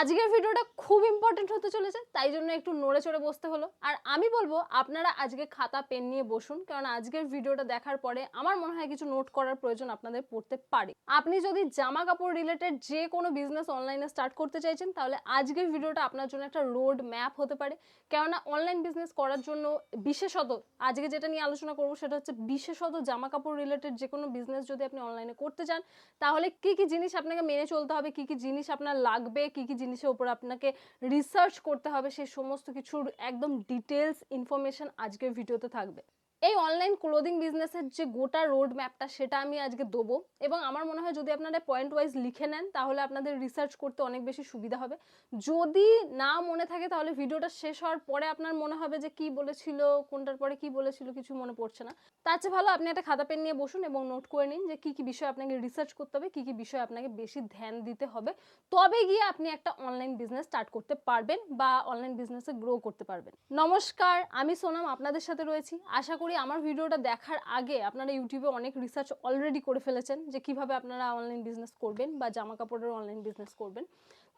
আজকের ভিডিওটা খুব ইম্পর্টেন্ট হতে চলেছে, তাই জন্য একটু নড়ে চড়ে বসতে হলো। আর আমি বলব, আপনারা আজকে খাতা, পেন নিয়ে বসুন, কারণ আজকের ভিডিওটা দেখার পরে আমার মনে হয় কিছু নোট করার প্রয়োজন আপনাদের পড়তে পারে। আপনি যদি জামা কাপড় রিলেটেড যে কোনো বিজনেস অনলাইনে স্টার্ট করতে চাইছেন, তাহলে আজকের ভিডিওটা আপনার জন্য একটা রোড ম্যাপ হতে পারে। কেননা অনলাইন বিজনেস করার জন্য বিশেষত, আজকে যেটা নিয়ে আলোচনা করব, সেটা হচ্ছে বিশেষত জামা কাপড় রিলেটেড যে কোনো বিজনেস যদি আপনি অনলাইনে করতে চান, তাহলে কি কি জিনিস আপনাকে মেনে চলতে হবে, কি কি জিনিস আপনার লাগবে, কি কি জিনিসের উপর আপনাকে রিসার্চ করতে হবে সেই সমস্ত কিছুর একদম ডিটেলস ইনফরমেশন আজকের ভিডিওতে থাকবে। এই অনলাইন ক্লোদিং বিজনেসের যে গোটা রোড ম্যাপটা সেটা আমি আজকে দেবো। এবং আমার মনে হয় যদি আপনারা পয়েন্ট ওয়াইজ লিখে নেন, তাহলে আপনাদের রিসার্চ করতে অনেক বেশি সুবিধা হবে। যদি না মনে থাকে, তাহলে ভিডিওটা শেষ হওয়ার পরে আপনার মনে হবে যে কি বলেছিল, কোনটার পরে কি বলেছিল, কিছু মনে পড়ছে না। তার চেয়ে ভালো আপনি একটা খাতা পেন নিয়ে বসুন এবং নোট করে নিন যে কি কি বিষয় আপনাকে রিসার্চ করতে হবে, কি কি বিষয় আপনাকে বেশি ধ্যান দিতে হবে। তবে গিয়ে আপনি একটা অনলাইন বিজনেস স্টার্ট করতে পারবেন বা অনলাইন বিজনেসে গ্রো করতে পারবেন। নমস্কার, আমি সোনাম, আপনাদের সাথে রয়েছি। আশা করি আমার ভিডিওটা দেখার আগে আপনারা ইউটিউবে অনেক রিসার্চ অলরেডি করে ফেলেছেন যে কীভাবে আপনারা অনলাইন বিজনেস করবেন বা জামা কাপড়ের অনলাইন বিজনেস করবেন।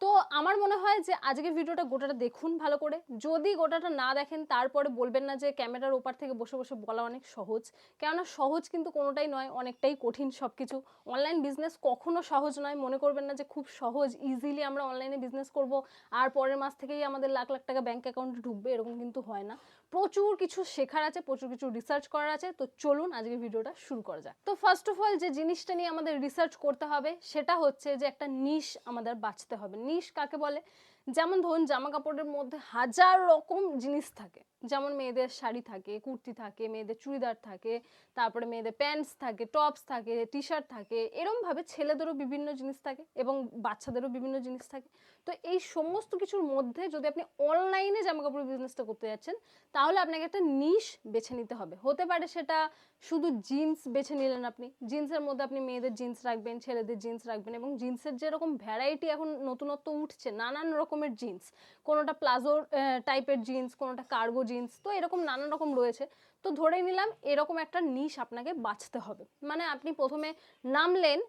তো আমার মনে হয় যে আজকে ভিডিওটা গোটাটা দেখুন ভালো করে। যদি গোটাটা না দেখেন, তারপরে বলবেন না যে ক্যামেরার ওপার থেকে বসে বসে বলা অনেক সহজ। কেননা সহজ কিন্তু কোনোটাই নয়, অনেকটাই কঠিন সব কিছু অনলাইন বিজনেস কখনো সহজ নয়। মনে করবেন না যে খুব সহজ ইজিলি আমরা অনলাইনে বিজনেস করব, আর পরের মাস থেকেই আমাদের লাখ লাখ টাকা ব্যাংক অ্যাকাউন্টে ঢুকবে, এরকম কিন্তু হয় না। প্রচুর কিছু শেখার আছে, প্রচুর কিছু রিসার্চ করার আছে। তো চলুন আজকে ভিডিওটা শুরু করা যাক। তো ফার্স্ট অফ অল যে জিনিসটা নিয়ে আমাদের রিসার্চ করতে হবে, সেটা হচ্ছে যে একটা নিশ আমাদের বাঁচতে হবে। নিশ কাকে বলে? যেমন ধরুন জামা কাপড়ের মধ্যে হাজার রকম জিনিস থাকে। যেমন মেয়েদের শাড়ি থাকে, কুর্তি থাকে, মেয়েদের চুড়িদার থাকে, তারপরে মেয়েদের প্যান্টস থাকে টপস থাকে টি শার্ট থাকে, এরমভাবে ছেলেদেরও বিভিন্ন জিনিস থাকে এবং বাচ্চাদেরও বিভিন্ন জিনিস থাকে। তো এই সমস্ত কিছুর মধ্যে যদি আপনি অনলাইনে জামা কাপড় বিজনেসটা করতে যাচ্ছেন, তাহলে আপনাকে একটা নিশ বেছে নিতে হবে। হতে পারে সেটা শুধু জিন্স বেছে নিলেন আপনি। জিন্সের মধ্যে আপনি মেয়েদের জিন্স রাখবেন, ছেলেদের জিন্স রাখবেন এবং জিন্সের যেরকম ভ্যারাইটি এখন নতুনত্ব উঠছে, নানান রকমের জিন্স কোনোটা প্লাজো টাইপের জিন্স কোনোটা কার্গো জিন্স তো এরকম নানান রকম রয়েছে। তো ধরে নিলাম এরকম একটা নিশ আপনাকে বাঁচতে হবে। মানে আপনি প্রথমে নামলেন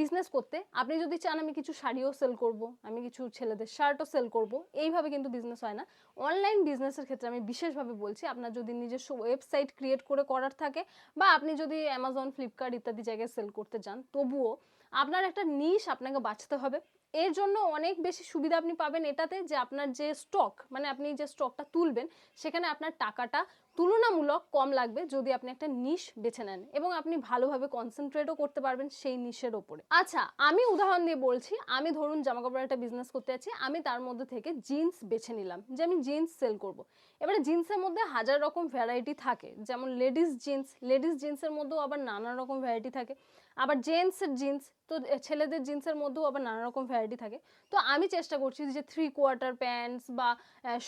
বিজনেস করতে। আপনি যদি চান আমি কিছু শাড়িও সেল করব, আমি কিছু ছেলেদের শার্টও সেল করব, এইভাবে কিন্তু বিজনেস হয় না। অনলাইন বিজনেসের ক্ষেত্রে আমি বিশেষভাবে বলছি, আপনার যদি নিজস্ব ওয়েবসাইট ক্রিয়েট করে করার থাকে বা আপনি যদি অ্যামাজন ফ্লিপকার্ট ইত্যাদি জায়গায় সেল করতে যান, তবুও আপনার একটা নিশ আপনাকে বাঁচতে হবে। এর জন্য অনেক বেশি সুবিধা আপনি পাবেন এটাতে যে আপনার যে স্টক মানে আপনি যে স্টকটা তুলবেন, সেখানে আপনার টাকাটা তুলনামূলক কম লাগবে যদি আপনি একটা নিশ বেছে নেন এবং আপনি ভালোভাবে কনসেন্ট্রেটও করতে পারবেন সেই নিশের ওপরে আচ্ছা আমি উদাহরণ দিয়ে বলছি, আমি ধরুন জামা কাপড়ের একটা বিজনেস করতে যাচ্ছি, আমি তার মধ্যে থেকে জিন্স বেছে নিলাম, যে আমি জিন্স সেল করব। এবারে জিন্সের মধ্যে হাজার রকম ভ্যারাইটি থাকে, যেমন লেডিস জিন্স লেডিস জিন্সের মধ্যেও আবার নানা রকম ভ্যারাইটি থাকে আবার জেন্টসের জিন্স তো ছেলেদের জিন্সের মধ্যেও আবার নানা রকম ভ্যারাইটি থাকে। তো আমি চেষ্টা করছি যে থ্রি কোয়ার্টার প্যান্টস বা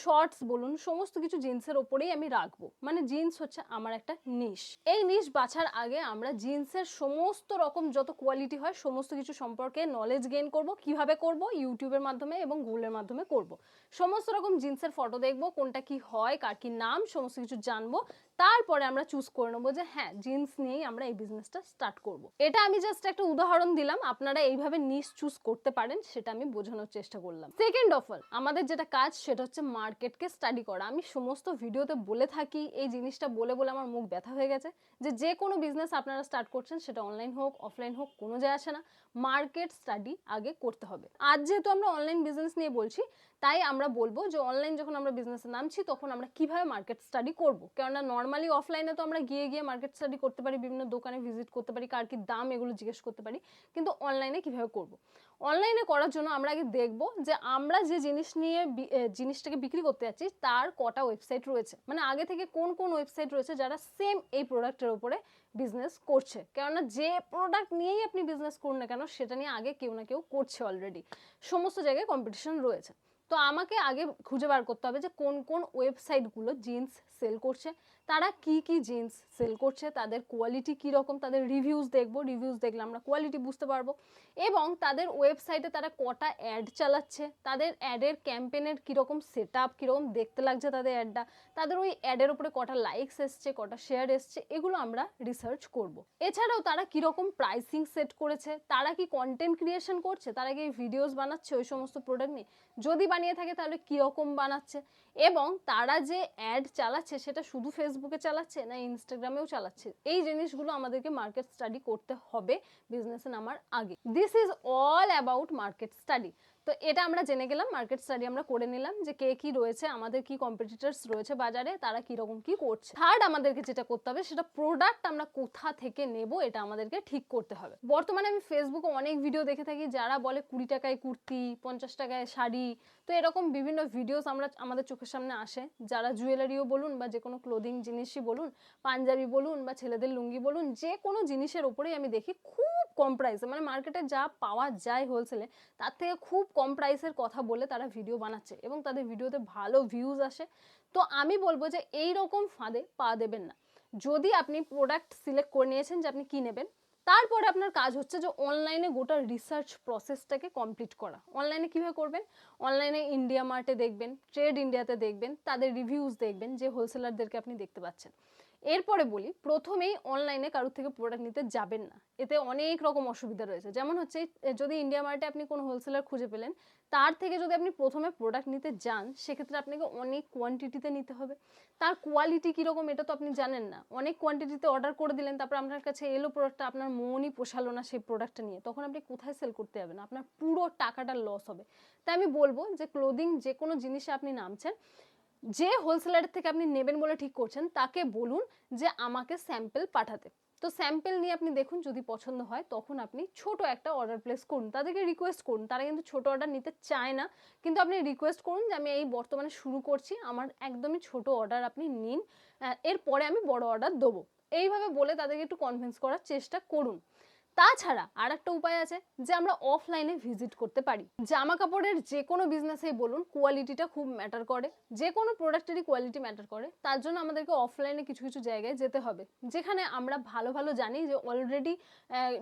শর্টস বলুন, সমস্ত কিছু জিন্সের ওপরেই আমি রাখব। মানে জিন্স হচ্ছে আমার একটা নিশ এই নিশ বাছার আগে আমরা জিন্সের সমস্ত রকম যত কোয়ালিটি হয়, সমস্ত কিছু সম্পর্কে নলেজ গেইন করব, কীভাবে করব ইউটিউবের মাধ্যমে এবং গুগলের মাধ্যমে করব। সমস্ত রকম জিন্সের ফটো দেখব, কোনটা কি হয়, কার কি নাম, সমস্ত কিছু জানব। তারপরে আমরা চুজ করে নেব যে হ্যাঁ জিন্স নিয়েই আমরা এই বিজনেসটা স্টার্ট করব। এটা আমি জাস্ট একটা উদাহরণ দিলাম, আপনারা এইভাবে নিশ চুজ করতে পারেন, সেটা আমি বোঝানোর চেষ্টা করলাম। সেকেন্ড অফ অল আমাদের যেটা কাজ, সেটা হচ্ছে মার্কেটকে স্টাডি করা। আমি সমস্ত ভিডিওতে বলে থাকি, এই জিনিসটা বলে বলে আমার মুখ ব্যথা হয়ে গেছে যে যে কোনো বিজনেস আপনারা স্টার্ট করছেন, সেটা অনলাইন হোক অফলাইন হোক, কোনো যায় আসে না। মার্কেট স্টাডি আগে করতে হবে। আজ যেহেতু আমরা অনলাইন বিজনেস নিয়ে বলছি, তাই আমরা বলব যে অনলাইন যখন আমরা বিজনেসে নামছি, তখন আমরা কীভাবে মার্কেট স্টাডি করব? কেননা নর্মালি অফলাইনে তো আমরা গিয়ে গিয়ে মার্কেট স্টাডি করতে পারি, বিভিন্ন দোকানে ভিজিট করতে পারি, কার কি দাম এগুলো জিজ্ঞেস করতে পারি, কিন্তু অনলাইনে কীভাবে করব? অনলাইনে করার জন্য আমরা আগে দেখব যে আমরা যে জিনিস নিয়ে জিনিসটাকে বিক্রি করতে যাচ্ছি, তার কটা ওয়েবসাইট রয়েছে। মানে আগে থেকে কোন কোন ওয়েবসাইট রয়েছে যারা সেম এই প্রোডাক্টের উপরে বিজনেস করছে। কেননা যে প্রোডাক্ট নিয়েই আপনি বিজনেস করুন না কেন, সেটা নিয়ে আগে কেউ না কেউ করছে অলরেডি সমস্ত জায়গায় কম্পিটিশন রয়েছে। তো আমাকে আগে খুঁজে বার করতে হবে যে কোন কোন ওয়েবসাইটগুলো জিন্স সেল করছে। তারা কি কি জিন্স সেল করছে, তাদের কোয়ালিটি কী রকম, তাদের রিভিউজ দেখব রিভিউজ দেখলে আমরা কোয়ালিটি বুঝতে পারব। এবং তাদের ওয়েবসাইটে তারা কটা অ্যাড চালাচ্ছে, তাদের অ্যাডের ক্যাম্পেনের কীরকম সেট আপ কীরকম দেখতে লাগছে তাদের অ্যাডটা তাদের ওই অ্যাডের উপরে কটা লাইকস এসছে, কটা শেয়ার এসছে, এগুলো আমরা রিসার্চ করব। এছাড়াও তারা কীরকম প্রাইসিং সেট করেছে, তারা কি কন্টেন্ট ক্রিয়েশন করছে, তারা কি ভিডিওস বানাচ্ছে, ওই সমস্ত প্রোডাক্ট নিয়ে? যদি বানিয়ে থাকে তাহলে কীরকম বানাচ্ছে? এবং তারা যে অ্যাড চালাচ্ছে, সেটা শুধু ফেসবুকে চালাচ্ছে না ইনস্টাগ্রামেও চালাচ্ছে? এই জিনিসগুলো আমাদেরকে মার্কেট স্টাডি করতে হবে বিজনেসে নামার আগে। This is all about market study তো এটা আমরা জেনে গেলাম মার্কেট স্টাডি আমরা করে নিলাম যে কে কি রয়েছে, আমাদের কি কম্পিটিটার্স রয়েছে বাজারে, তারা কীরকম কি করছে। থার্ড আমাদেরকে যেটা করতে হবে, সেটা প্রোডাক্ট আমরা কোথা থেকে নেব, এটা আমাদেরকে ঠিক করতে হবে। বর্তমানে আমি ফেসবুকে অনেক ভিডিও দেখে থাকি, যারা বলে কুড়ি টাকায় কুর্তি, পঞ্চাশ টাকায় শাড়ি, তো এরকম বিভিন্ন ভিডিওস আমরা, আমাদের চোখের সামনে আসে। যারা জুয়েলারিও বলুন বা যে কোনো ক্লোদিং জিনিসই বলুন, পাঞ্জাবি বলুন বা ছেলেদের লুঙ্গি বলুন, যে কোনো জিনিসের ওপরেই আমি দেখি, খুব কম প্রাইসে মানে মার্কেটে যা পাওয়া যায় হোলসেলে তার থেকে খুব কম প্রাইসের কথা বলে তারা ভিডিও বানাচ্ছে এবং তাদের ভিডিওতে ভালো ভিউজ আসে। তো আমি বলব যে এই রকম ফাঁদে পা দেবেন না। যদি আপনি প্রোডাক্ট সিলেক্ট করে নিয়েছেন যে আপনি কী নেবেন, তারপরে আপনার কাজ হচ্ছে যে অনলাইনে গোটা রিসার্চ প্রসেসটাকে কমপ্লিট করা। অনলাইনে কীভাবে করবেন? অনলাইনে ইন্ডিয়া মার্টে দেখবেন ট্রেড ইন্ডিয়াতে দেখবেন, তাদের রিভিউজ দেখবেন যে হোলসেলারদেরকে আপনি দেখতে পাচ্ছেন। এরপরে বলি, প্রথমেই অনলাইনে কারোর থেকে প্রোডাক্ট নিতে যাবেন না। এতে অনেক রকম অসুবিধা রয়েছে। যেমন হচ্ছে যদি ইন্ডিয়া মার্টে আপনি কোনো হোলসেলার খুঁজে পেলেন, তার থেকে যদি আপনি প্রথমে প্রোডাক্ট নিতে যান, সেক্ষেত্রে আপনাকে অনেক কোয়ান্টিটিতে নিতে হবে। তার কোয়ালিটি কীরকম এটা তো আপনি জানেন না। অনেক কোয়ান্টিটিতে অর্ডার করে দিলেন, তারপর আপনার কাছে এলো প্রোডাক্টটা আপনার মনই পোষালো না সেই প্রোডাক্টটা নিয়ে। তখন আপনি কোথায় সেল করতে যাবেন? আপনার পুরো টাকাটা লস হবে। তাই আমি বলব যে ক্লোদিং যে কোনো জিনিসে আপনি নামছেন, যে হোলসেলার থেকে আপনি নেবেন বলে ঠিক করছেন, তাকে বলুন যে আমাকে স্যাম্পেল পাঠাতে। তো স্যাম্পেল নিয়ে আপনি দেখুন, যদি পছন্দ হয়, তখন আপনি ছোট একটা অর্ডার প্লেস করুন। তাদেরকে রিকোয়েস্ট করুন, তারা কিন্তু ছোট অর্ডার নিতে চায় না। কিন্তু আপনি রিকোয়েস্ট করুন যে আমি এই বর্তমানে শুরু করছি, আমার একদমই ছোট অর্ডার আপনি নিন এরপরে আমি বড় অর্ডার দেবো। এইভাবে বলে তাদেরকে একটু কনভিন্স করার চেষ্টা করুন। তাছাড়া আর একটা উপায় আছে যে আমরা অফলাইনে ভিজিট করতে পারি। জামা কাপড়ের যে কোনো বিজনেসেই বলুন কোয়ালিটিটা খুব ম্যাটার করে। যে কোনো প্রোডাক্টেরই কোয়ালিটি ম্যাটার করে। তার জন্য আমাদেরকে অফলাইনে কিছু কিছু জায়গায় যেতে হবে। যেখানে আমরা ভালো ভালো জানি যে অলরেডি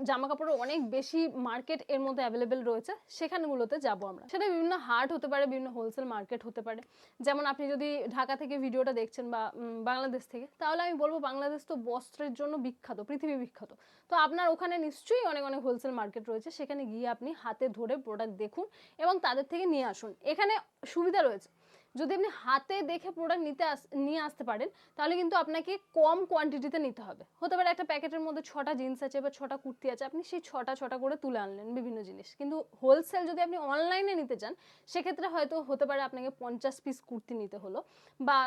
জামা কাপড়ের অনেক বেশি মার্কেট এর মধ্যে অ্যাভেলেবেল রয়েছে। সেখানগুলোতে যাব আমরা। সেটা বিভিন্ন হাট হতে পারে, বিভিন্ন হোলসেল মার্কেট হতে পারে। যেমন আপনি যদি ঢাকা থেকে ভিডিওটা দেখছেন বা বাংলাদেশ থেকে, তাহলে আমি বলব বাংলাদেশ তো বস্ত্রের জন্য বিখ্যাত, পৃথিবী বিখ্যাত। তো আপনার ওখানে নিশ্চয়ই অনেক অনেক হোলসেল মার্কেট রয়েছে। সেখানে গিয়ে আপনি হাতে ধরে প্রোডাক্ট দেখুন এবং তাদের থেকে নিয়ে আসুন। এখানে সুবিধা রয়েছে। যদি আপনি হাতে দেখে প্রোডাক্ট নিতে আস, নিয়ে আসতে পারেন, তাহলে কিন্তু আপনাকে কম কোয়ান্টিটিতে নিতে হবে। হতে পারে একটা প্যাকেটের মধ্যে ছটা জিন্স আছে বা ছটা কুর্তি আছে, আপনি সেই ছটা ছটা করে তুলে আনলেন বিভিন্ন জিনিস। কিন্তু হোলসেল যদি আপনি অনলাইনে নিতে চান, সেক্ষেত্রে হয়তো হতে পারে আপনাকে পঞ্চাশ পিস কুর্তি নিতে হলো বা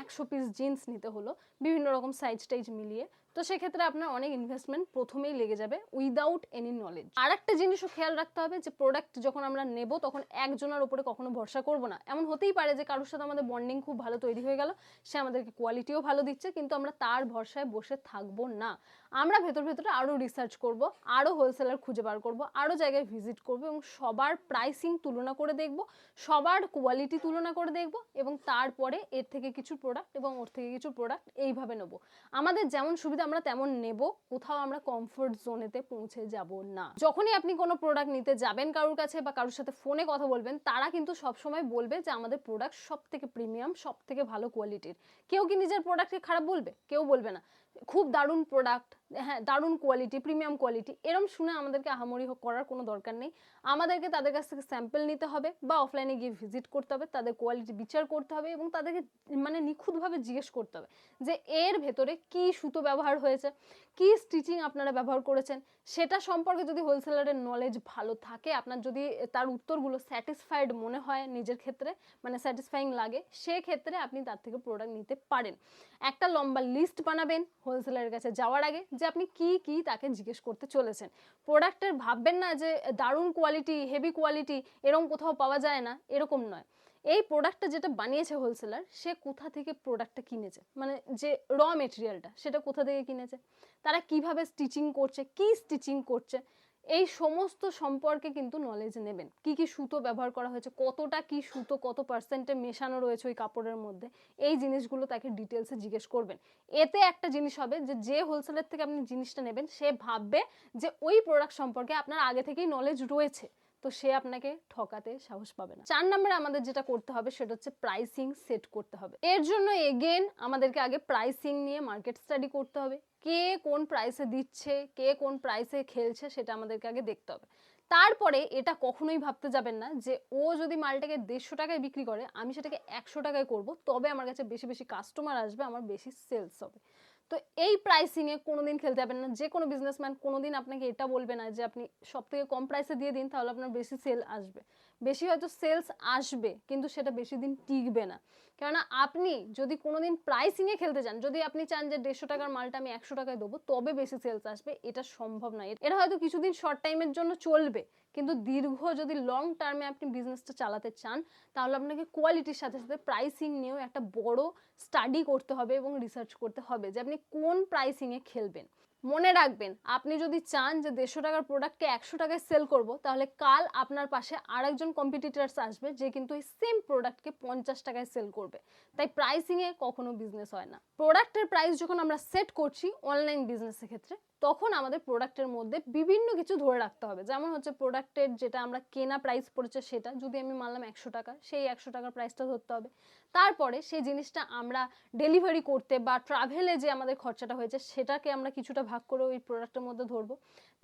একশো পিস জিন্স নিতে হলো, বিভিন্ন রকম সাইজ টাইজ মিলিয়ে। তো সেক্ষেত্রে আপনার অনেক ইনভেস্টমেন্ট প্রথমেই লেগে যাবে উইদাউট এনি নলেজ আর একটা জিনিসও খেয়াল রাখতে হবে যে প্রোডাক্ট যখন আমরা নেব তখন একজনের উপরে কখনো ভরসা করব না। এমন হতেই পারে যে কারোর সাথে আমাদের বন্ডিং খুব ভালো তৈরি হয়ে গেল, সে আমাদেরকে কোয়ালিটিও ভালো দিচ্ছে, কিন্তু আমরা তার ভরসায় বসে থাকব না। আমরা ভেতর ভেতরে আরও রিসার্চ করব আরও হোলসেলার খুঁজে বার করব আরও জায়গায় ভিজিট করব এবং সবার প্রাইসিং তুলনা করে দেখব, সবার কোয়ালিটি তুলনা করে দেখব এবং তারপরে এর থেকে কিছু প্রোডাক্ট এবং ওর থেকে কিছু প্রোডাক্ট এইভাবে নেব। আমাদের যেমন সুবিধা আমরা তেমন নেব, কোথাও আমরা কমফোর্ট জোনেতে পৌঁছে যাব না। যখনই আপনি কোনো প্রোডাক্ট নিতে যাবেন কারোর কাছে বা কারোর সাথে ফোনে কথা বলবেন, তারা কিন্তু সবসময় বলবে যে আমাদের প্রোডাক্ট সব থেকে প্রিমিয়াম সব থেকে ভালো কোয়ালিটির কেউ কি নিজের প্রোডাক্টকে খারাপ বলবে? কেউ বলবে না। খুব দারুণ প্রোডাক্ট হ্যাঁ দারুণ কোয়ালিটি প্রিমিয়াম কোয়ালিটি এরম শুনে আমাদেরকে আহামরি করার কোনো দরকার নেই। আমাদেরকে তাদের কাছ থেকে স্যাম্পল নিতে হবে বা অফলাইনে গিয়ে ভিজিট করতে হবে, তাদের কোয়ালিটি বিচার করতে হবে এবং তাদেরকে মানে নিখুঁতভাবে জিজ্ঞেস করতে হবে যে এর ভেতরে কি সুতো ব্যবহার হয়েছে, কি স্টিচিং আপনারা ব্যবহার করেছেন, সেটা সম্পর্কে যদি হোলসেলারের নলেজ ভালো থাকে, আপনার যদি তার উত্তরগুলো স্যাটিসফাইড মনে হয় নিজের ক্ষেত্রে মানে স্যাটিসফাইং লাগে, সেক্ষেত্রে আপনি তার থেকে প্রোডাক্ট নিতে পারেন। একটা লম্বা লিস্ট বানাবেন হোলসেলারের কাছে যাওয়ার আগে যে আপনি কি কি তাকে জিজ্ঞেস করতে চলেছেন। প্রোডাক্টের ভাববেন না যে দারুণ কোয়ালিটি, হেভি কোয়ালিটি এরকম কোথাও পাওয়া যায় না, এরকম নয়। এই প্রোডাক্টটা যেটা বানিয়েছে হোলসেলার, সে কোথা থেকে প্রোডাক্টটা কিনেছে? মানে যে র মেটেরিয়ালটা, সেটা কোথা থেকে কিনেছে? তারা কীভাবে স্টিচিং করছে, কি স্টিচিং করছে? এই সমস্ত সম্পর্কে কিন্তু নলেজ নেবেন। কি কি সুতো ব্যবহার করা হয়েছে, কতটা কি সুতো, কত পার্সেন্টে মেশানো রয়েছে ওই কাপড়ের মধ্যে, এই জিনিসগুলো তাকে ডিটেলসে জিজ্ঞেস করবেন। এতে একটা জিনিস হবে যে যে হোলসেলের থেকে আপনি জিনিসটা নেবেন, সে ভাববে যে ওই প্রোডাক্ট সম্পর্কে আপনার আগে থেকেই নলেজ রয়েছে। তো সে আপনাকে ঠকাতে সাহস পাবে না। চার নম্বরে আমাদের যেটা করতে হবে সেটা হচ্ছে প্রাইসিং সেট করতে হবে। এর জন্য এগেন আমাদেরকে আগে প্রাইসিং নিয়ে মার্কেট স্টাডি করতে হবে। কে কোন প্রাইসে দিচ্ছে, কে কোন প্রাইসে খেলছে সেটা আমাদেরকে আগে দেখতে হবে। তারপরে এটা কখনোই ভাবতে যাবেন না যে ও যদি মালটাকে দেড়শো টাকায় বিক্রি করে, আমি সেটাকে একশো টাকায় করব, তবে আমার কাছে বেশি বেশি কাস্টমার আসবে, আমার বেশি সেলস হবে। তো এই প্রাইসিংয়ে কোনোদিন খেলতে যাবেন না। যে কোনো বিজনেসম্যান কোনোদিন আপনাকে এটা বলবে না যে, আপনি সব থেকে কম প্রাইসে দিয়ে দিন, তাহলে আপনার বেশি সেল আসবে। বেশি হয়তো সেলস আসবে, কিন্তু সেটা বেশি দিন টিকবে না। কেননা আপনি যদি কোনোদিন প্রাইসিংয়ে খেলতে চান যদি আপনি চান যে দেড়শো টাকার মালটা আমি একশো টাকায় দেবো, তবে বেশি সেলস আসবে, এটা সম্ভব নয়। এটা হয়তো কিছুদিন শর্ট টাইমের জন্য চলবে, কিন্তু দীর্ঘ যদি লং টার্মে আপনি বিজনেসটা চালাতে চান, তাহলে আপনাকে কোয়ালিটির সাথে সাথে প্রাইসিং নিয়েও একটা বড় স্টাডি করতে হবে এবং রিসার্চ করতে হবে যে আপনি কোন প্রাইসিংয়ে খেলবেন। মনে রাখবেন, আপনি যদি চান যে দেড়শো টাকার প্রোডাক্টকে একশো টাকায় সেল করব, তাহলে কাল আপনার পাশে আরেকজন কম্পিটিটার্স আসবে যে কিন্তু এই সেম প্রোডাক্টকে পঞ্চাশ টাকায় সেল করবে। তাই প্রাইসিংয়ে কখনো বিজনেস হয় না। প্রোডাক্টের প্রাইস যখন আমরা সেট করছি অনলাইন বিজনেসের ক্ষেত্রে তখন আমাদের প্রোডাক্টের মধ্যে বিভিন্ন কিছু ধরে রাখতে হবে। যেমন হচ্ছে প্রোডাক্টের যেটা আমরা কেনা প্রাইস পড়েছে সেটা, যদি আমি মানলাম একশো টাকা, সেই একশো টাকার প্রাইসটা ধরতে হবে। তারপরে সেই জিনিসটা আমরা ডেলিভারি করতে বা ট্রাভেলে যে আমাদের খরচাটা হয়েছে, সেটাকে আমরা কিছুটা ভাগ করে ওই প্রোডাক্টের মধ্যে ধরবো।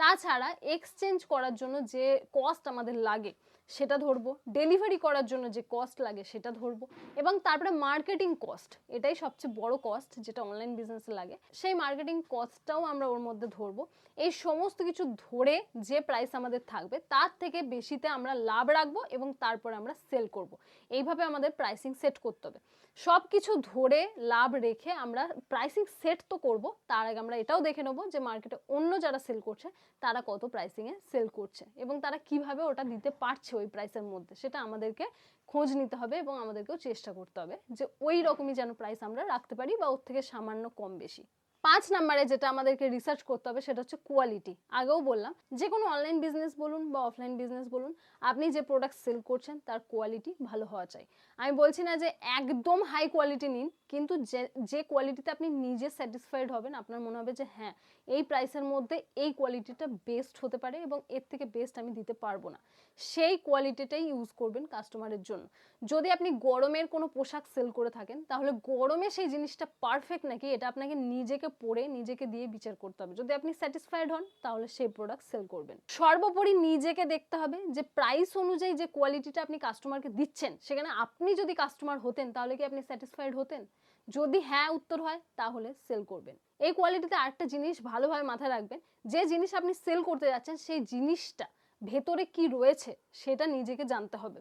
তাছাড়া এক্সচেঞ্জ করার জন্য যে কস্ট আমাদের লাগে সেটা ধরবো। ডেলিভারি করার জন্য যে কস্ট লাগে সেটা ধরবো। এবং তারপরে মার্কেটিং কস্ট এটাই সবচেয়ে বড় কস্ট যেটা অনলাইন বিজনেসে লাগে। সেই মার্কেটিং কস্টটাও আমরা ওর মধ্যে ধরবো। এই সমস্ত কিছু ধরে যে প্রাইস আমাদের থাকবে, তার থেকে বেশিতে আমরা লাভ রাখব এবং তারপরে আমরা সেল করব। এইভাবে আমাদের প্রাইসিং সেট করতে হবে। সব কিছু ধরে লাভ রেখে আমরা প্রাইসিং সেট তো করব, তার আগে আমরা এটাও দেখে নেব যে মার্কেটে অন্য যারা সেল করছে, তারা কত প্রাইসিংয়ে সেল করছে এবং তারা কীভাবে ওটা দিতে পারছে ওই প্রাইসের মধ্যে, সেটা আমাদেরকে খোঁজ নিতে হবে এবং আমাদেরকেও চেষ্টা করতে হবে যে ওই রকমই যেন প্রাইস আমরা রাখতে পারি বা ওর থেকে সামান্য কম বেশি। পাঁচ নাম্বারে যেটা আমাদেরকে রিসার্চ করতে হবে সেটা হচ্ছে কোয়ালিটি আগেও বললাম যে কোনো অনলাইন বিজনেস বলুন বা অফলাইন বিজনেস বলুন, আপনি যে প্রোডাক্ট সেল করছেন তার কোয়ালিটি ভালো হওয়া চাই। আমি বলছি না যে একদম হাই কোয়ালিটি নিন কিন্তু যে যে কোয়ালিটিতে আপনি নিজে স্যাটিসফাইড হবেন, আপনার মনে হবে যে হ্যাঁ এই প্রাইসের মধ্যে এই কোয়ালিটিটা বেস্ট হতে পারে এবং এর থেকে বেস্ট আমি দিতে পারব না। সেই কোয়ালিটিটাই ইউজ করবেন কাস্টমারের জন্য। যদি আপনি গরমের কোনো পোশাক সেল করে থাকেন, তাহলে গরমে সেই জিনিসটা পারফেক্ট নাকি এটা আপনাকে নিজেকে পরে নিজেকে দিয়ে বিচার করতে হবে। যদি আপনি স্যাটিসফাইড হন, তাহলে সেই প্রোডাক্ট সেল করবেন। সর্বোপরি নিজেকে দেখতে হবে যে প্রাইস অনুযায়ী যে কোয়ালিটিটা আপনি কাস্টমারকে দিচ্ছেন, সেখানে আপনি যদি কাস্টমার হতেন, তাহলে কি আপনি স্যাটিসফাইড হতেন? যদি হ্যাঁ উত্তর হয়, তাহলে সেল করবেন। এই কোয়ালিটিতে আরেকটা জিনিস ভালোভাবে মাথায় রাখবেন, যে জিনিস আপনি সেল করতে যাচ্ছেন, সেই জিনিসটা ভেতরে কি রয়েছে, সেটা নিজেকে জানতে হবে।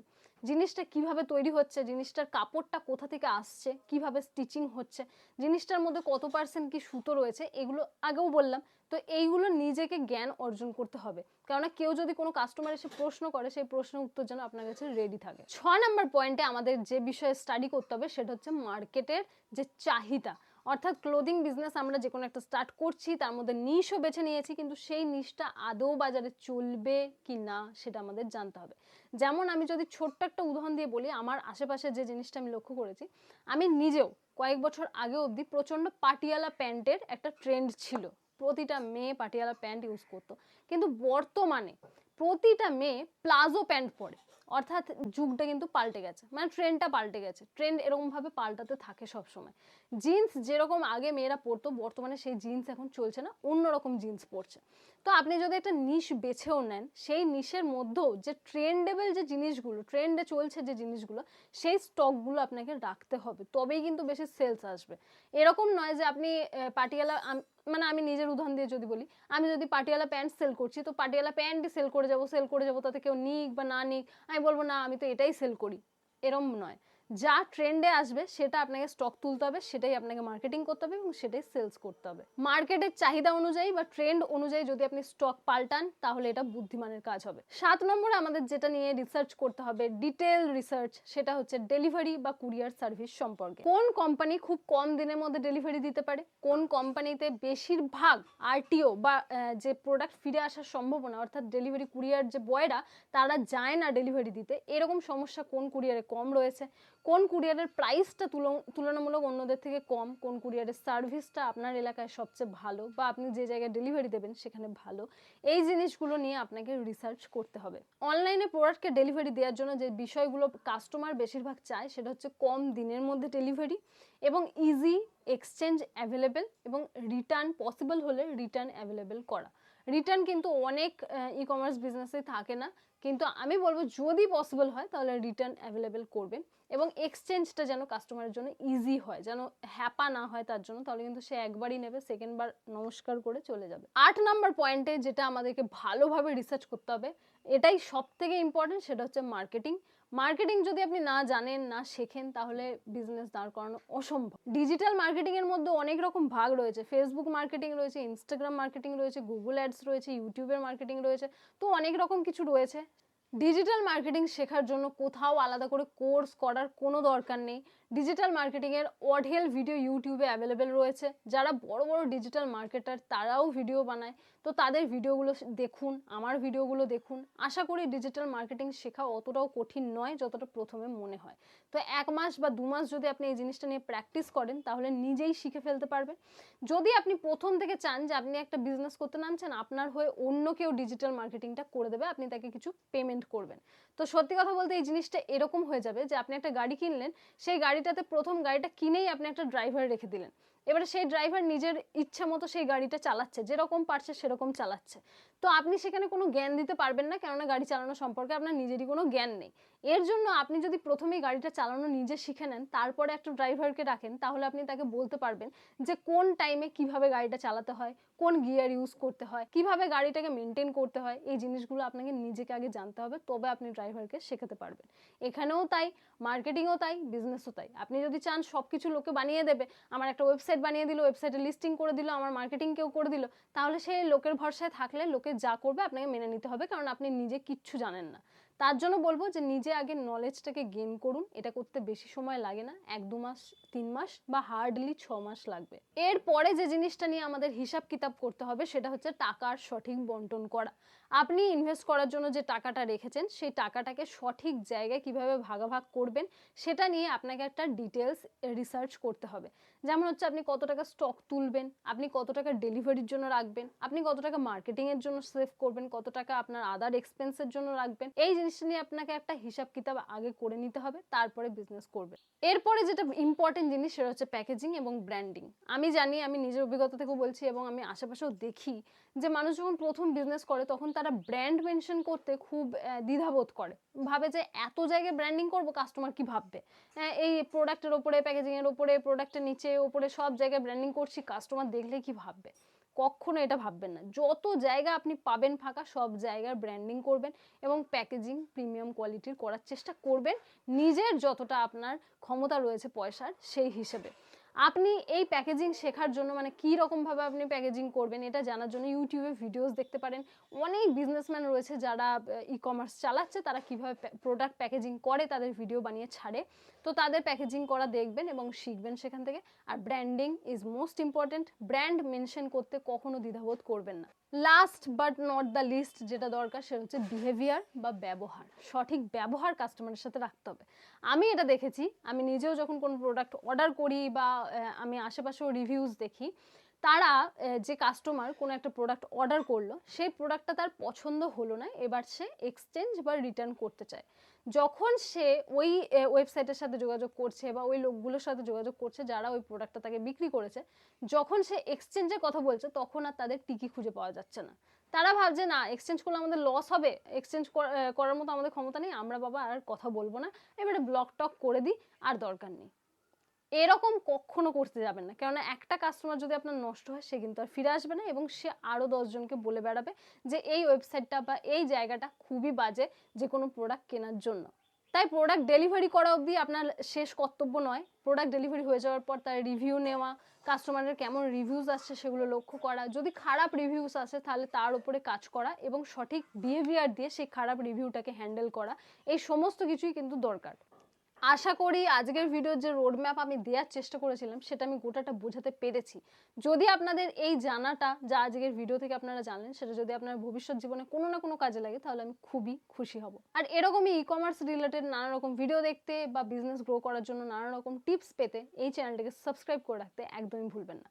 জিনিসটা কীভাবে তৈরি হচ্ছে, জিনিসটার কাপড়টা কোথা থেকে আসছে, কীভাবে স্টিচিং হচ্ছে, জিনিসটার মধ্যে কত পার্সেন্ট কি সুতো রয়েছে, এগুলো আগেও বললাম। তো এইগুলো নিজেকে জ্ঞান অর্জন করতে হবে। কেননা কেউ যদি কোনো কাস্টমার এসে প্রশ্ন করে, সেই প্রশ্নের উত্তর যেন আপনার কাছে রেডি থাকে। ছ নম্বর পয়েন্টে আমাদের যে বিষয়ে স্টাডি করতে হবে, সেটা হচ্ছে মার্কেটের যে চাহিদা। অর্থাৎ ক্লোদিং বিজনেস আমরা যে কোনো একটা স্টার্ট করছি, তার মধ্যে নিশও বেছে নিয়েছি, কিন্তু সেই নিশটা আদৌ বাজারে চলবে কি না সেটা আমাদের জানতে হবে। যেমন আমি যদি ছোট্ট একটা উদাহরণ দিয়ে বলি, আমার আশেপাশে যে জিনিসটা আমি লক্ষ্য করেছি, আমি নিজেও কয়েক বছর আগে অবধি প্রচণ্ড পাটিয়ালা প্যান্টের একটা ট্রেন্ড ছিল। প্রতিটা মেয়ে পাটিয়ালা প্যান্ট ইউজ করতো। কিন্তু বর্তমানে প্রতিটা মেয়ে প্লাজো প্যান্ট পরে। অর্থাৎ যুগটা কিন্তু পাল্টে গেছে। মানে ট্রেন্ডটা পাল্টে গেছে। ট্রেন্ড এরকমভাবে পাল্টাতে থাকে সব সময় জিন্স যেরকম আগে মেয়েরা পরতো, বর্তমানে সেই জিন্স এখন চলছে না, অন্যরকম জিন্স পরছে। তো আপনি যদি একটা নিশ বেছেও নেন, সেই নিশের মধ্যেও যে ট্রেন্ডেবল যে জিনিসগুলো ট্রেন্ডে চলছে যে জিনিসগুলো, সেই স্টকগুলো আপনাকে রাখতে হবে। তবেই কিন্তু বেশি সেলস আসবে। এরকম নয় যে আপনি পাটিয়ালা মানে আমি নিজের উদাহরণ দিয়ে যদি বলি, আমি যদি পাটিয়ালা প্যান্ট সেল করছি, তো পাটিয়ালা প্যান্টই সেল করে যাব সেল করে যাব, তাতে কেউ নিক বা না নিক, আমি বলব, না, আমি তো এটাই সেল করি। এরম নয়। যা ট্রেন্ডে আসবে সেটা আপনাকে স্টক তুলতে হবে, সেটাই আপনাকে মার্কেটিং করতে হবে এবং সেটাই সেলস করতে হবে। মার্কেটের চাহিদা অনুযায়ী বা ট্রেন্ড অনুযায়ী যদি আপনি স্টক পাল্টান, তাহলে এটা বুদ্ধিমানের কাজ হবে। সাত নম্বরে আমাদের যেটা নিয়ে রিসার্চ করতে হবে ডিটেল রিসার্চ সেটা হচ্ছে ডেলিভারি বা কুরিয়ার সার্ভিস সম্পর্কে। কোন কোম্পানি খুব কম দিনের মধ্যে ডেলিভারি দিতে পারে? কোন কোম্পানিতে বেশিরভাগ আরটিও বা যে প্রোডাক্ট ফিরে আসার সম্ভাবনা, অর্থাৎ ডেলিভারি কুরিয়ার যে বয়রা, তারা যায় না ডেলিভারি দিতে। এরকম সমস্যা কোন কুরিয়ারে কম রয়েছে? কোন কুরিয়ারের প্রাইসটা তুলনামূলক অন্যদের থেকে কম, কোন কুরিয়ারের সার্ভিসটা আপনার এলাকায় সবচেয়ে ভালো বা আপনি যে জায়গায় ডেলিভারি দেবেন সেখানে ভালো, এই জিনিসগুলো নিয়ে আপনাকে রিসার্চ করতে হবে। অনলাইনে প্রোডাক্টকে ডেলিভারি দেওয়ার জন্য যে বিষয়গুলো কাস্টমার বেশিরভাগ চায় সেটা হচ্ছে কম দিনের মধ্যে ডেলিভারি এবং ইজি এক্সচেঞ্জ অ্যাভেলেবেল এবং রিটার্ন পসিবল হলে রিটার্ন অ্যাভেলেবেল করা। রিটার্ন কিন্তু অনেক ই কমার্স বিজনেসে থাকে না। কিন্তু আমি বলব, যদি পসিবল হয়, তাহলে রিটার্ন অ্যাভেলেবেল করবেন। এবং এক্সচেঞ্জটা যেন কাস্টমারের জন্য ইজি হয়, যেন হ্যাপা না হয় তার জন্য, তাহলে কিন্তু সে একবারই নেবে সেকেন্ড বার নমস্কার করে চলে যাবে। আট নাম্বার পয়েন্টে যেটা আমাদেরকে ভালোভাবে রিসার্চ করতে হবে, এটাই সব থেকে ইম্পর্টেন্ট সেটা হচ্ছে মার্কেটিং মার্কেটিং যদি আপনি না জানেন, না শেখেন, তাহলে বিজনেস দাঁড় করানো অসম্ভব। ডিজিটাল মার্কেটিং এর মধ্যে অনেক রকম ভাগ রয়েছে। ফেসবুক মার্কেটিং রয়েছে ইনস্টাগ্রাম মার্কেটিং রয়েছে গুগল অ্যাডস রয়েছে ইউটিউবের মার্কেটিং রয়েছে, তো অনেক রকম কিছু রয়েছে। ডিজিটাল মার্কেটিং শেখার জন্য কোথাও আলাদা করে কোর্স করার কোনো দরকার নেই। ডিজিটাল মার্কেটিংয়ের অঢেল ভিডিও ইউটিউবে অ্যাভেলেবেল রয়েছে। যারা বড় বড় ডিজিটাল মার্কেটার তারাও ভিডিও বানায়। তো তাদের ভিডিওগুলো দেখুন, আমার ভিডিওগুলো দেখুন। আশা করি ডিজিটাল মার্কেটিং শেখা অতটাও কঠিন নয়, যতটা প্রথমে মনে হয়। তো এক মাস বা দু মাস যদি আপনি এই জিনিসটা নিয়ে প্র্যাকটিস করেন, তাহলে নিজেই শিখে ফেলতে পারবেন। যদি আপনি প্রথম থেকে চান যে আপনি একটা বিজনেস করতে নামছেন, আপনার হয়ে অন্য কেউ ডিজিটাল মার্কেটিংটা করে দেবে, আপনি তাকে কিছু পেমেন্ট করবেন। তো সত্যি কথা বলতে এই জিনিসটা এরকম হয়ে যাবে যে আপনি একটা গাড়ি কিনলেন, সেই গাড়িটাতে প্রথম গাড়িটা কিনেই আপনি একটা ড্রাইভার রেখে দিলেন। এবারে সেই ড্রাইভার নিজের ইচ্ছা মতো সেই গাড়িটা চালাচ্ছে যেরকম পারছে সেরকম চালাচ্ছে। তো আপনি সেখানে কোনো জ্ঞান দিতে পারবেন না কেননা গাড়ি চালানো সম্পর্কে আপনার নিজেরই কোনো জ্ঞান নেই। এর জন্য আপনি যদি প্রথমেই গাড়িটা চালানো নিজে শিখে নেন, তারপরে একটা ড্রাইভারকে রাখেন তাহলে আপনি তাকে বলতে পারবেন যে কোন টাইমে কীভাবে গাড়িটা চালাতে হয়, কোন গিয়ার ইউজ করতে হয়, কীভাবে গাড়িটাকে মেনটেন করতে হয়, এই জিনিসগুলো আপনাকে নিজেকে আগে জানতে হবে, তবে আপনি ড্রাইভারকে শেখাতে পারবেন। এখানেও তাই মার্কেটিংও তাই বিজনেসও তাই। আপনি যদি চান সব কিছু লোকে বানিয়ে দেবে, আমার একটা ওয়েবসাইট বানিয়ে দিল ওয়েবসাইটে লিস্টিং করে দিল, আমার মার্কেটিং কেউ করে দিল, তাহলে সেই লোকের ভরসায় থাকলে লোকে যা করবে আপনাকে মেনে নিতে হবে, কারণ আপনি নিজে কিচ্ছু জানেন না। তার জন্য বলব যে, নিজে আগে নলেজটাকে গেন করুন। এটা করতে বেশি সময় লাগে না। এক, দু মাস, তিন মাস বা হার্ডলি ছ মাস লাগবে। এরপরে যে জিনিসটা নিয়ে আমাদের হিসাব কিতাব করতে হবে, সেটা হচ্ছে টাকার সঠিক বন্টন করা। আপনি ইনভেস্ট করার জন্য যে টাকাটা রেখেছেন, সেই টাকাটাকে সঠিক জায়গায় কীভাবে ভাগাভাগ করবেন, সেটা নিয়ে আপনাকে একটা ডিটেলস রিসার্চ করতে হবে। যেমন হচ্ছে আপনি কত টাকা স্টক তুলবেন, আপনি কত টাকা ডেলিভারির জন্য রাখবেন, আপনি কত টাকা মার্কেটিংয়ের জন্য সেভ করবেন, কত টাকা আপনার আদার এক্সপেন্সের জন্য রাখবেন, এই জিনিসটা নিয়ে আপনাকে একটা হিসাব কিতাব আগে করে নিতে হবে, তারপরে বিজনেস করবেন। এরপরে যেটা ইম্পর্টেন্ট জিনিস, সেটা হচ্ছে প্যাকেজিং এবং ব্র্যান্ডিং আমি জানি, আমি নিজের অভিজ্ঞতা থেকেও বলছি এবং আমি আশেপাশেও দেখি যে মানুষ যখন প্রথম বিজনেস করে তখন তারা ব্র্যান্ড মেনশন করতে খুব দ্বিধাবোধ করে। ভাবে যে এত জায়গায় ব্র্যান্ডিং করব কাস্টমার কি ভাববে? হ্যাঁ, এই প্রোডাক্টের ওপরে প্যাকেজিংয়ের ওপরে প্রোডাক্টের নিচে ওপরে সব জায়গায় ব্র্যান্ডিং করছি কাস্টমার দেখলে কি ভাববে? কখনো এটা ভাববেন না। যত জায়গা আপনি পাবেন ফাঁকা সব জায়গার ব্র্যান্ডিং করবেন এবং প্যাকেজিং প্রিমিয়াম কোয়ালিটির করার চেষ্টা করবেন। নিজের যতটা আপনার ক্ষমতা রয়েছে পয়সার সেই হিসেবে। আপনি এই প্যাকেজিং শেখার জন্য মানে কী রকমভাবে আপনি প্যাকেজিং করবেন, এটা জানার জন্য ইউটিউবে ভিডিওস দেখতে পারেন। অনেক বিজনেসম্যান রয়েছে যারা ই কমার্স চালাচ্ছে, তারা কীভাবে প্রোডাক্ট প্যাকেজিং করে, তাদের ভিডিও বানিয়ে ছাড়ে। তো তাদের প্যাকেজিং করা দেখবেন এবং শিখবেন সেখান থেকে। আর branding is most important brand mention করতে কখনো দ্বিধাবোধ করবেন না। Last but not the list যেটা দরকার সেটা হচ্ছে বিহেভিয়ার বা ব্যবহার। সঠিক ব্যবহার কাস্টমারের সাথে রাখতে হবে। আমি এটা দেখেছি, আমি নিজেও যখন কোনো প্রোডাক্ট অর্ডার করি বা আমি আশেপাশেও রিভিউজ দেখি তারা যে কাস্টমার কোনো একটা প্রোডাক্ট অর্ডার করল, সেই প্রোডাক্টটা তার পছন্দ হলো না, এবার সে এক্সচেঞ্জ বা রিটার্ন করতে চায়। যখন সে ওই ওয়েবসাইটের সাথে যোগাযোগ করছে বা ওই লোকগুলোর সাথে যোগাযোগ করছে যারা ওই প্রোডাক্টটা তাকে বিক্রি করেছে, যখন সে এক্সচেঞ্জের কথা বলছে, তখন আর তাদের টিকি খুঁজে পাওয়া যাচ্ছে না। তারা ভাবছে, না এক্সচেঞ্জ করলে আমাদের লস হবে এক্সচেঞ্জ করার মতো আমাদের ক্ষমতা নেই, আমরা বাবা আর কথা বলব না, এবারে ব্লক টক করে দিই, আর দরকার নেই। এরকম কখনো করতে যাবেন না। কেননা একটা কাস্টমার যদি আপনার নষ্ট হয়, সে কিন্তু আর ফিরে আসবে না এবং সে আরও দশজনকে বলে বেড়াবে যে, এই ওয়েবসাইটটা বা এই জায়গাটা খুবই বাজে যে কোনো প্রোডাক্ট কেনার জন্য। তাই প্রোডাক্ট ডেলিভারি করা অবধি আপনার শেষ কর্তব্য নয়। প্রোডাক্ট ডেলিভারি হয়ে যাওয়ার পর তার রিভিউ নেওয়া কাস্টমারের কেমন রিভিউজ আসছে সেগুলো লক্ষ্য করা, যদি খারাপ রিভিউস আসে তাহলে তার উপরে কাজ করা এবং সঠিক বিহেভিয়ার দিয়ে সেই খারাপ রিভিউটাকে হ্যান্ডেল করা, এই সমস্ত কিছুই কিন্তু দরকার। আশা করি আজকের ভিডিওর যে রোড ম্যাপ আমি দেওয়ার চেষ্টা করেছিলাম, সেটা আমি গোটাটা বোঝাতে পেরেছি। যদি আপনাদের এই জানাটা যা আজকের ভিডিও থেকে আপনারা জানেন সেটা যদি আপনার ভবিষ্যৎ জীবনে কোনো না কোনো কাজে লাগে, তাহলে আমি খুবই খুশি হব। আর এরকমই ই কমার্স রিলেটেড নানা রকম ভিডিও দেখতে বা বিজনেস গ্রো করার জন্য নানা রকম টিপস পেতে এই চ্যানেলটিকে সাবস্ক্রাইব করে রাখতে একদমই ভুলবেন না।